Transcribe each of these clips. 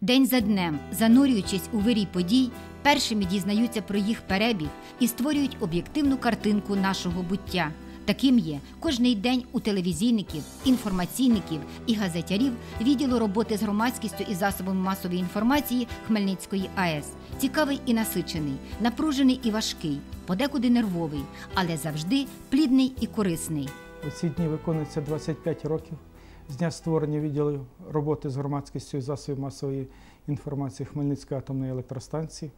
День за днем, занурюючись у вирій подій, першими дізнаються про їх перебіг і створюють об'єктивну картинку нашого буття. Таким є кожний день у телевізійників, інформаційників і газетярів відділу роботи з громадськістю і засобами масової інформації Хмельницької АЕС. Цікавий і насичений, напружений і важкий, подекуди нервовий, але завжди плідний і корисний. У ці дні виконується 25 років з дня створення відділу роботи з громадськістю і засобів масової інформації Хмельницької атомної електростанції.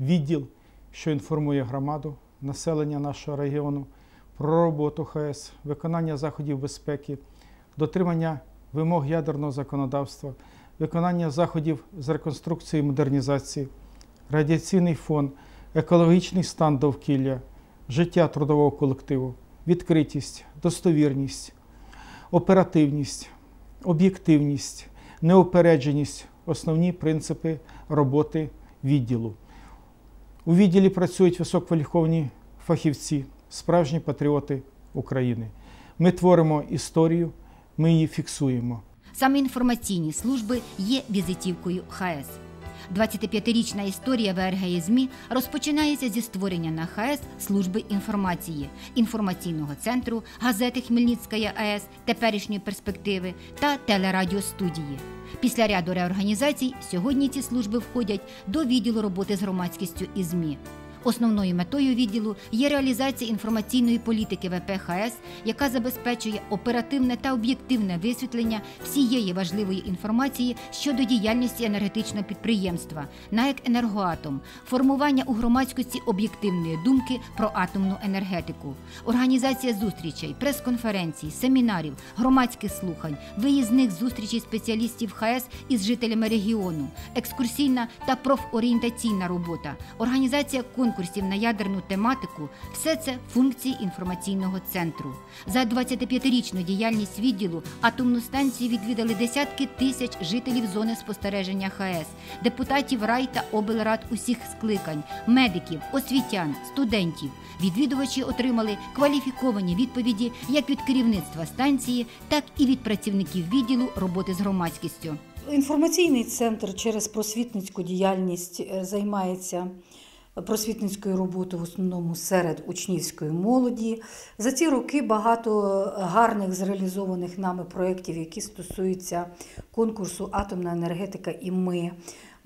Відділ, що інформує громаду, населення нашого регіону про роботу ХАЕС, виконання заходів безпеки, дотримання вимог ядерного законодавства, виконання заходів з реконструкції і модернізації, радіаційний фон, екологічний стан довкілля, життя трудового колективу, відкритість, достовірність, оперативність, об'єктивність, неупередженість основні принципи роботи відділу. У відділі працюють висококваліфіковані фахівці, справжні патріоти України. Ми творимо історію, ми її фіксуємо. Саме інформаційні служби є візитівкою ХАЕС. 25-річна історія ВРГ ЗМІ розпочинається зі створення на ХАЕС служби інформації, інформаційного центру, газети Хмельницька АЕС, теперішньої перспективи та телерадіостудії. Після ряду реорганізацій сьогодні ці служби входять до відділу роботи з громадськістю і ЗМІ. Основною метою відділу є реалізація інформаційної політики ВПХС, яка забезпечує оперативне та об'єктивне висвітлення всієї важливої інформації щодо діяльності енергетичного підприємства, НАЕК «Енергоатом», формування у громадськості об'єктивної думки про атомну енергетику, організація зустрічей, прес-конференцій, семінарів, громадських слухань, виїзних зустрічей спеціалістів ХАЕС із жителями регіону, екскурсійна та профорієнтаційна робота, організація конкурсів конкурсів на ядерну тематику все це функції інформаційного центру. За 25-річну діяльність відділу атомну станцію відвідали десятки тисяч жителів зони спостереження ХАЕС, депутатів рай та облрад усіх скликань, медиків, освітян, студентів. Відвідувачі отримали кваліфіковані відповіді як від керівництва станції, так і від працівників відділу роботи з громадськістю. Інформаційний центр через просвітницьку діяльність е, займається просвітницькою роботою в основному серед учнівської молоді. За ці роки багато гарних зреалізованих нами проєктів, які стосуються конкурсу Атомна енергетика і ми.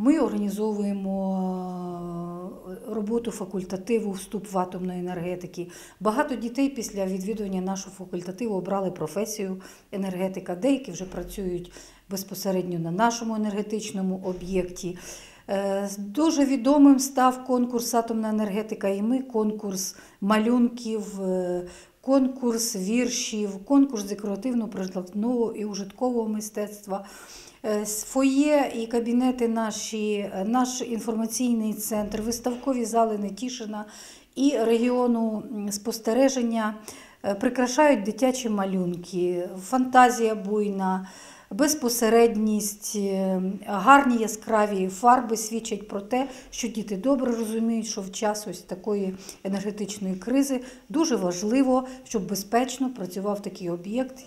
Ми організовуємо роботу факультативу вступ в атомної енергетики. Багато дітей після відвідування нашого факультативу обрали професію енергетика. Деякі вже працюють безпосередньо на нашому енергетичному об'єкті. Е, дуже відомим став конкурс Атомна енергетика і ми, конкурс малюнків, е, конкурс віршів, конкурс декоративно-прикладного і ужиткового мистецтва. Е, фоє і кабінети наші, наш інформаційний центр, виставкові зали Нетішина і регіону спостереження прикрашають дитячі малюнки, фантазія буйна безпосередність, е, гарні яскраві фарби свідчать про те, що діти добре розуміють, що в час ось такої енергетичної кризи дуже важливо, щоб безпечно працював такий об'єкт,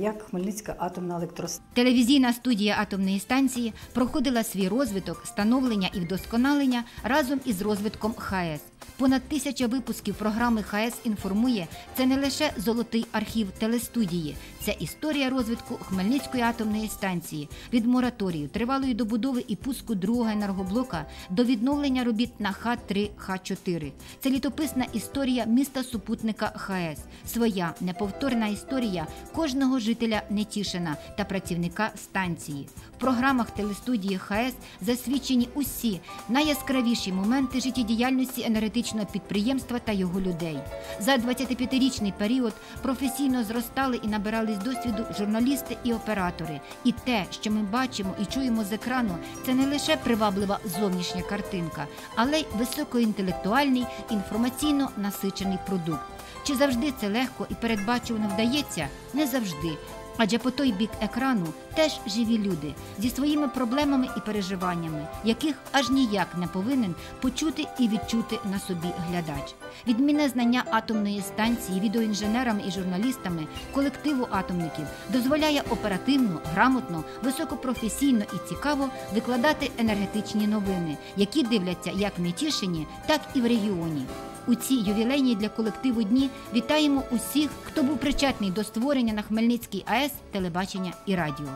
як Хмельницька атомна електростанція. Телевізійна студія атомної станції проходила свій розвиток, становлення і вдосконалення разом із розвитком ХАЕС. Понад тисяча випусків програми ХАЕС інформує це не лише золотий архів телестудії, це історія розвитку Хмельницької атомної станції від мораторію, тривалої добудови і пуску другого енергоблока до відновлення робіт на Х3 Х4. Це літописна історія міста супутника ХАЕС, своя неповторна історія кожного жителя Нетішина та працівника станції. В програмах телестудії ХАЕС засвідчені усі найяскравіші моменти життєдіяльності енергетичного підприємства та його людей. За 25-річний період професійно зростали і набирались досвіду журналісти і оператори. І те, що ми бачимо і чуємо з екрану, це не лише приваблива зовнішня картинка, але й високоінтелектуальний інформаційно насичений продукт. Чи завжди це легко і передбачувано вдається? Не завжди. Адже по той бік екрану теж живі люди зі своїми проблемами і переживаннями, яких аж ніяк не повинен почути і відчути на собі глядач. Відмінне знання атомної станції відеоінженерами і журналістами колективу атомників дозволяє оперативно, грамотно, високопрофесійно і цікаво викладати енергетичні новини, які дивляться як в Нетішині, так і в регіоні. У ці ювілейні для колективу дні вітаємо усіх, хто був причетний до створення на Хмельницькій АЕС телебачення і радіо.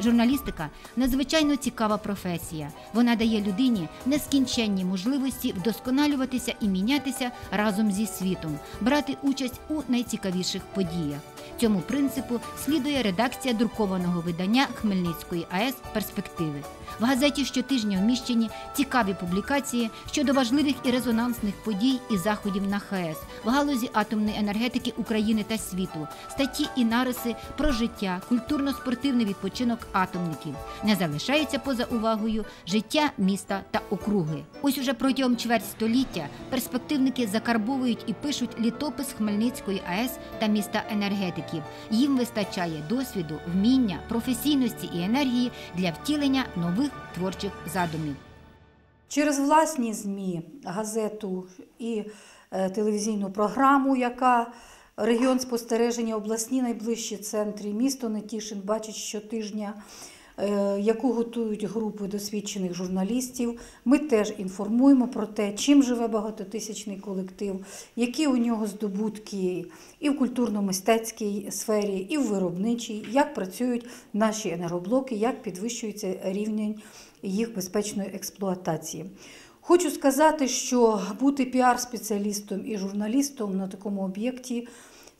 Журналістика надзвичайно цікава професія. Вона дає людині нескінченні можливості вдосконалюватися і мінятися разом зі світом, брати участь у найцікавіших подіях. Цьому принципу слідує редакція друкованого видання Хмельницької АЕС Перспективи. В газеті щотижня вміщені цікаві публікації щодо важливих і резонансних подій і заходів на ХАЕС в галузі атомної енергетики України та світу, статті і нариси про життя, культурно-спортивний відпочинок атомників. Не залишається поза увагою життя міста та округи. Ось уже протягом чверть століття перспективники закарбовують і пишуть літопис Хмельницької АЕС та міста енергетиків. Їм вистачає досвіду, вміння, професійності і енергії для втілення нових творчих задумів. Через власні ЗМІ, газету і е, телевізійну програму, яка регіон спостереження, обласні найближчі центри, місто Нетішин бачить щотижня, яку готують групи досвідчених журналістів. Ми теж інформуємо про те, чим живе багатотисячний колектив, які у нього здобутки і в культурно-мистецькій сфері, і в виробничій, як працюють наші енергоблоки, як підвищується рівень їх безпечної експлуатації. Хочу сказати, що бути піар-спеціалістом і журналістом на такому об'єкті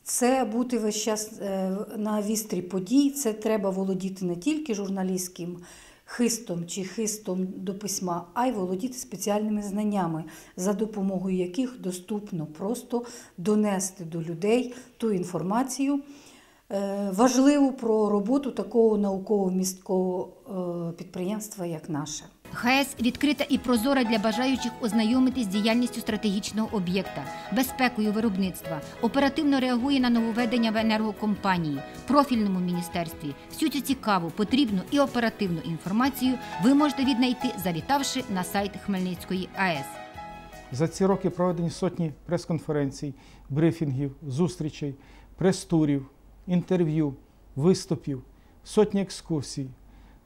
це бути весь час е, на вістрі подій. Це треба володіти не тільки журналістським хистом чи хистом до письма, а й володіти спеціальними знаннями, за допомогою яких доступно просто донести до людей ту інформацію. е, Важливу про роботу такого науково-місткого е, підприємства, як наше. ХАЕС відкрита і прозора для бажаючих ознайомитись з діяльністю стратегічного об'єкта, безпекою виробництва, оперативно реагує на нововведення в енергокомпанії, профільному міністерстві. Всю цю цікаву, потрібну і оперативну інформацію ви можете віднайти, завітавши на сайт Хмельницької АЕС. За ці роки проведені сотні прес-конференцій, брифінгів, зустрічей, прес-турів, інтерв'ю, виступів, сотні екскурсій,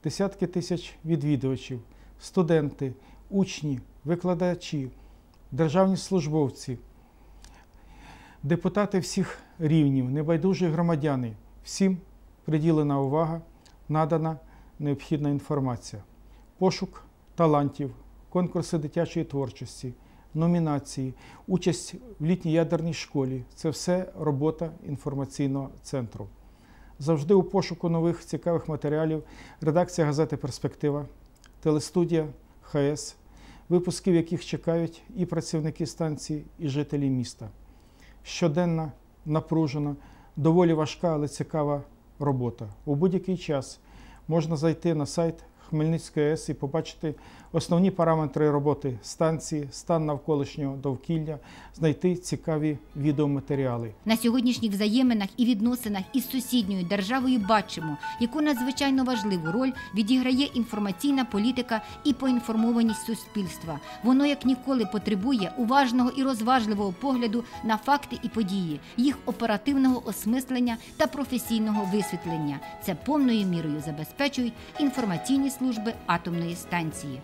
десятки тисяч відвідувачів, студенти, учні, викладачі, державні службовці, депутати всіх рівнів, небайдужі громадяни. Всім приділена увага, надана необхідна інформація. Пошук талантів, конкурси дитячої творчості, номінації, участь в літній ядерній школі це все робота інформаційного центру. Завжди у пошуку нових цікавих матеріалів редакція газети Перспектива, телестудія ХС, випусків яких чекають і працівники станції, і жителі міста. Щоденна, напружена, доволі важка, але цікава робота. У будь-який час можна зайти на сайт Хмельницької АЕС і побачити основні параметри роботи станції, стан навколишнього довкілля, знайти цікаві відеоматеріали. На сьогоднішніх взаєминах і відносинах із сусідньою державою бачимо, яку надзвичайно важливу роль відіграє інформаційна політика і поінформованість суспільства. Воно як ніколи потребує уважного і розважливого погляду на факти і події, їх оперативного осмислення та професійного висвітлення. Це повною мірою забезпечують інформаційні служби атомної станції.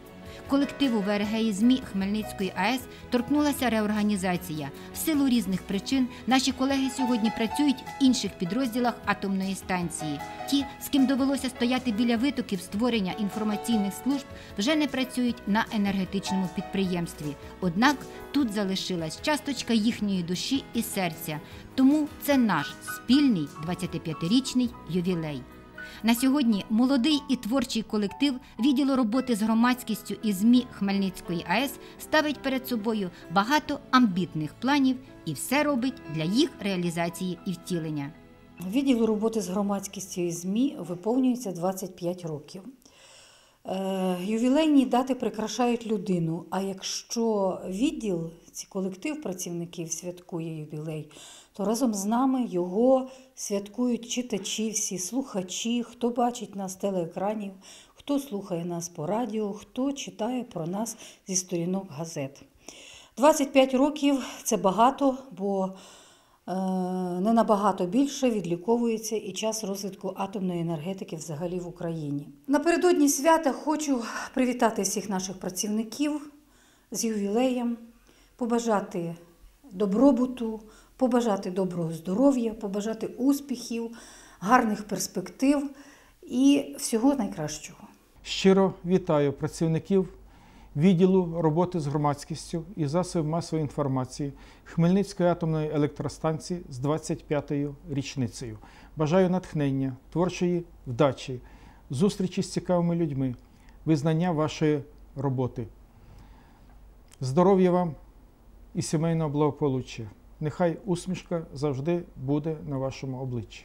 Колективу ВРГ і ЗМІ Хмельницької АЕС торкнулася реорганізація. В силу різних причин наші колеги сьогодні працюють в інших підрозділах атомної станції. Ті, з ким довелося стояти біля витоків створення інформаційних служб, вже не працюють на енергетичному підприємстві. Однак тут залишилась часточка їхньої душі і серця. Тому це наш спільний 25-річний ювілей. На сьогодні молодий і творчий колектив відділу роботи з громадськістю і ЗМІ Хмельницької АЕС ставить перед собою багато амбітних планів і все робить для їх реалізації і втілення. Відділу роботи з громадськістю і ЗМІ виповнюється 25 років. Е, ювілейні дати прикрашають людину. А якщо відділ, ці колектив працівників святкує ювілей, то разом з нами його святкують читачі, всі слухачі, хто бачить нас з телеекранів, хто слухає нас по радіо, хто читає про нас зі сторінок газет. 25 років це багато, бо е, не набагато більше відліковується і час розвитку атомної енергетики взагалі в Україні. Напередодні свята хочу привітати всіх наших працівників з ювілеєм, побажати добробуту, побажати доброго здоров'я, побажати успіхів, гарних перспектив і всього найкращого. Щиро вітаю працівників відділу роботи з громадськістю і засобів масової інформації Хмельницької атомної електростанції з 25-ю річницею. Бажаю натхнення, творчої вдачі, зустрічі з цікавими людьми, визнання вашої роботи. Здоров'я вам і сімейного благополуччя. Нехай усмішка завжди буде на вашому обличчі.